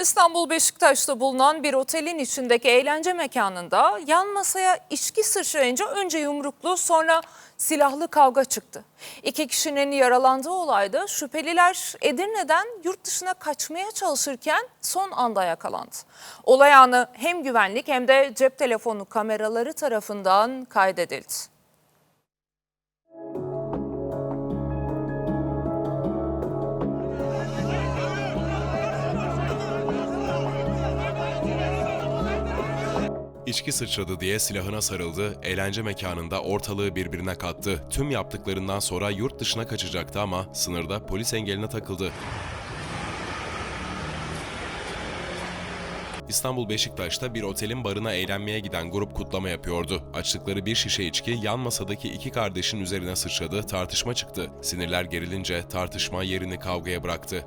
İstanbul Beşiktaş'ta bulunan bir otelin içindeki eğlence mekanında yan masaya içki sıçrayınca önce yumruklu sonra silahlı kavga çıktı. İki kişinin yaralandığı olayda şüpheliler Edirne'den yurt dışına kaçmaya çalışırken son anda yakalandı. Olay anı hem güvenlik hem de cep telefonu kameraları tarafından kaydedildi. İçki sıçradı diye silahına sarıldı, eğlence mekanında ortalığı birbirine kattı. Tüm yaptıklarından sonra yurt dışına kaçacaktı ama sınırda polis engeline takıldı. İstanbul Beşiktaş'ta bir otelin barına eğlenmeye giden grup kutlama yapıyordu. Açtıkları bir şişe içki yan masadaki iki kardeşin üzerine sıçradı, tartışma çıktı. Sinirler gerilince tartışma yerini kavgaya bıraktı.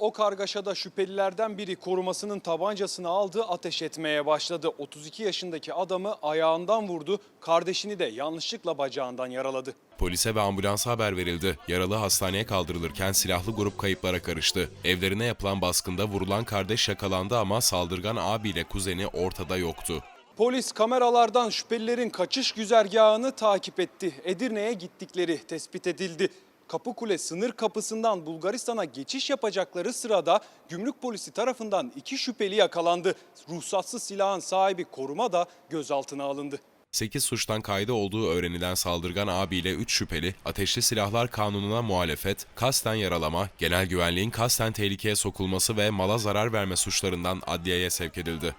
O kargaşada şüphelilerden biri korumasının tabancasını aldı, ateş etmeye başladı. 32 yaşındaki adamı ayağından vurdu, kardeşini de yanlışlıkla bacağından yaraladı. Polise ve ambulansa haber verildi. Yaralı hastaneye kaldırılırken silahlı grup kayıplara karıştı. Evlerine yapılan baskında vurulan kardeş yakalandı ama saldırgan abiyle kuzeni ortada yoktu. Polis kameralardan şüphelilerin kaçış güzergahını takip etti. Edirne'ye gittikleri tespit edildi. Kapıkule sınır kapısından Bulgaristan'a geçiş yapacakları sırada gümrük polisi tarafından iki şüpheli yakalandı. Ruhsatsız silahın sahibi koruma da gözaltına alındı. 8 suçtan kaydı olduğu öğrenilen saldırgan abiyle 3 şüpheli, ateşli silahlar kanununa muhalefet, kasten yaralama, genel güvenliğin kasten tehlikeye sokulması ve mala zarar verme suçlarından adliyeye sevk edildi.